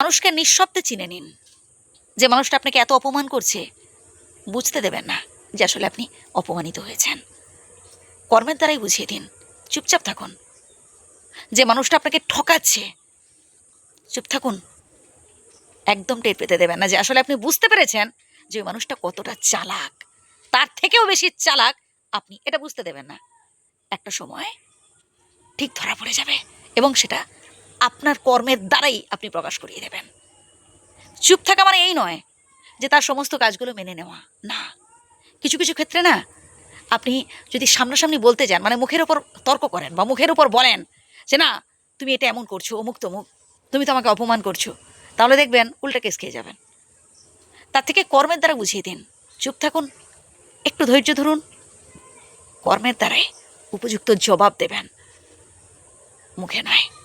মানুষকে নিঃশব্দে চিনে নিন। যে মানুষটা আপনাকে এত অপমান করছে, বুঝতে দেবেন না যে আসলে আপনি অপমানিত হয়েছেন। কর্মের দ্বারাই বুঝিয়ে দিন, চুপচাপ থাকুন। যে মানুষটা আপনাকে ঠকাচ্ছে, চুপ থাকুন। একদম টের পেতে দেবেন না যে আসলে আপনি বুঝতে পেরেছেন যে ওই মানুষটা কতটা চালাক। তার থেকেও বেশি চালাক আপনি, এটা বুঝতে দেবেন না। একটা সময় ঠিক ধরা পড়ে যাবে এবং সেটা আপনার কর্মের দ্বারাই আপনি প্রকাশ করিয়ে দেবেন। চুপ থাকা মানে এই নয় যে তার সমস্ত কাজগুলো মেনে নেওয়া। না। কিছু কিছু ক্ষেত্রে না, আপনি যদি সামনাসামনি বলতে যান মানে মুখের ওপর তর্ক করেন বা মুখের ওপর বলেন যে, না, তুমি এটা এমন করছ, অমুক তমুক, তুমি তো আমাকে অপমান করছ, তাহলে দেখবেন উল্টা কেস খেয়ে যাবেন। তার থেকে কর্মের দ্বারা বুঝিয়ে দিন। চুপ থাকুন, একটু ধৈর্য ধরুন। কর্মের দ্বারাই উপযুক্ত জবাব দেবেন। মুখে নয়।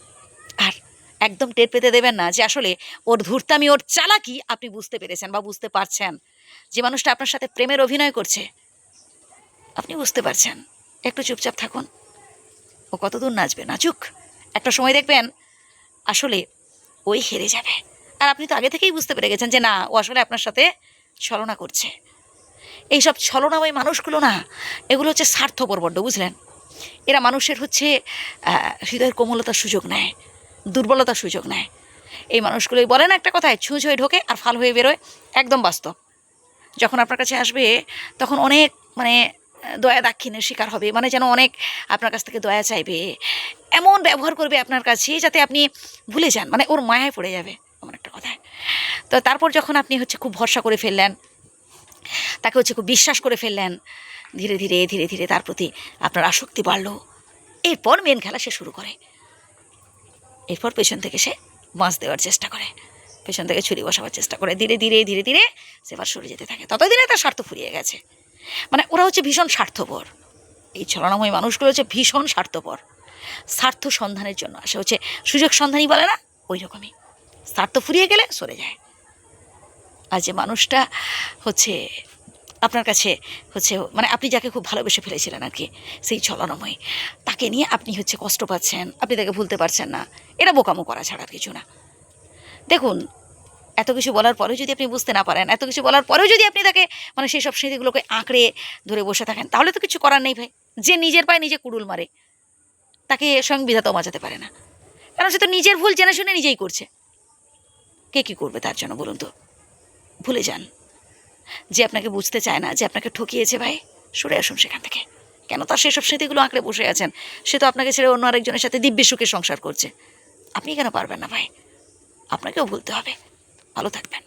একদম টের পেতে দেবেন না যে আসলে ওর ধূর্তামি, ওর চালাকি আপনি বুঝতে পেরেছেন বা বুঝতে পারছেন। যে মানুষটা আপনার সাথে প্রেমের অভিনয় করছে, আপনি বুঝতে পারছেন। একটু চুপচাপ থাকুন। ও কতদূর নাচবে? নাচুক। একটা সময় দেখবেন আসলে ওই হেরে যাবে। আর আপনি তো আগে থেকেই বুঝতে পেরে গেছেন যে না, ও আসলে আপনার সাথে ছলনা করছে। এইসব ছলনাময় মানুষগুলো না, এগুলো হচ্ছে স্বার্থপর বড্ড, বুঝলেন? এরা মানুষের হচ্ছে হৃদয়ের কোমলতার সুযোগ নেয়। দুর্বলতার সুযোগ নেয়। এই মানুষগুলোই বলে না একটা কথায়, ছুঁচ হয়ে ঢোকে আর ফাল হয়ে বেরোয়, একদম বাস্তব। যখন আপনার কাছে আসবে, তখন অনেক মানে দয়া দাক্ষিণের শিকার হবে মানে যেন অনেক আপনার কাছ থেকে দয়া চাইবে। এমন ব্যবহার করবে আপনার কাছে যাতে আপনি ভুলে যান মানে ওর মায়ায় পড়ে যাবে, এমন একটা কথায়। তো তারপর যখন আপনি হচ্ছে খুব ভরসা করে ফেললেন, তাকে হচ্ছে খুব বিশ্বাস করে ফেললেন, ধীরে ধীরে ধীরে ধীরে তার প্রতি আপনার আসক্তি বাড়লো। এরপর মেন খেলা সে শুরু করে। এরপর পেছন থেকে সে বাঁশ দেওয়ার চেষ্টা করে। পেছন থেকে ছুরি বসাবার চেষ্টা করে। ধীরে ধীরে ধীরে ধীরে সেবার সরে যেতে থাকে। ততদিনে তার স্বার্থ ফুরিয়ে গেছে। মানে ওরা হচ্ছে ভীষণ স্বার্থপর। এই ছলনাময় মানুষগুলো হচ্ছে ভীষণ স্বার্থপর। স্বার্থ সন্ধানের জন্য আসে। হচ্ছে সুযোগ সন্ধানই বলে না, ওই রকমই। স্বার্থ ফুরিয়ে গেলে সরে যায়। আর যে মানুষটা হচ্ছে আপনার কাছে হচ্ছে মানে আপনি যাকে খুব ভালোবেসে ফেলেছিলেন আর কি, সেই ছলনাময়, তাকে নিয়ে আপনি হচ্ছে কষ্ট পাচ্ছেন, আপনি তাকে ভুলতে পারছেন না, এটা বোকামো করা ছাড়া কিছু না। দেখুন, এত কিছু বলার পরেও যদি আপনি বুঝতে না পারেন, এত কিছু বলার পরেও যদি আপনি তাকে মানে সেই সব স্মৃতিগুলোকে আঁকড়ে ধরে বসে থাকেন, তাহলে তো কিছু করার নেই ভাই। যে নিজের পায়ে নিজে কুড়ুল মারে, তাকে স্বয়ং বিধাতাও বাঁচাতে পারে না। কারণ সে তো নিজের ভুল জেনে শুনে নিজেই করছে। কে কী করবে তার জন্য বলুন তো? ভুলে যান। যে আপনাকে বুঝতে চায় না, যে আপনাকে ঠকিয়েছে ভাই, সরে আসুন সেখান থেকে। কেন তার সেসব স্মৃতিগুলো আঁকড়ে বসে আছেন? সে তো আপনাকে ছেড়ে অন্য আরেকজনের সাথে দিব্য সুখে সংসার করছে। আপনি কেন পারবেন না ভাই? আপনাকেও ভুলতে হবে। ভালো থাকবেন।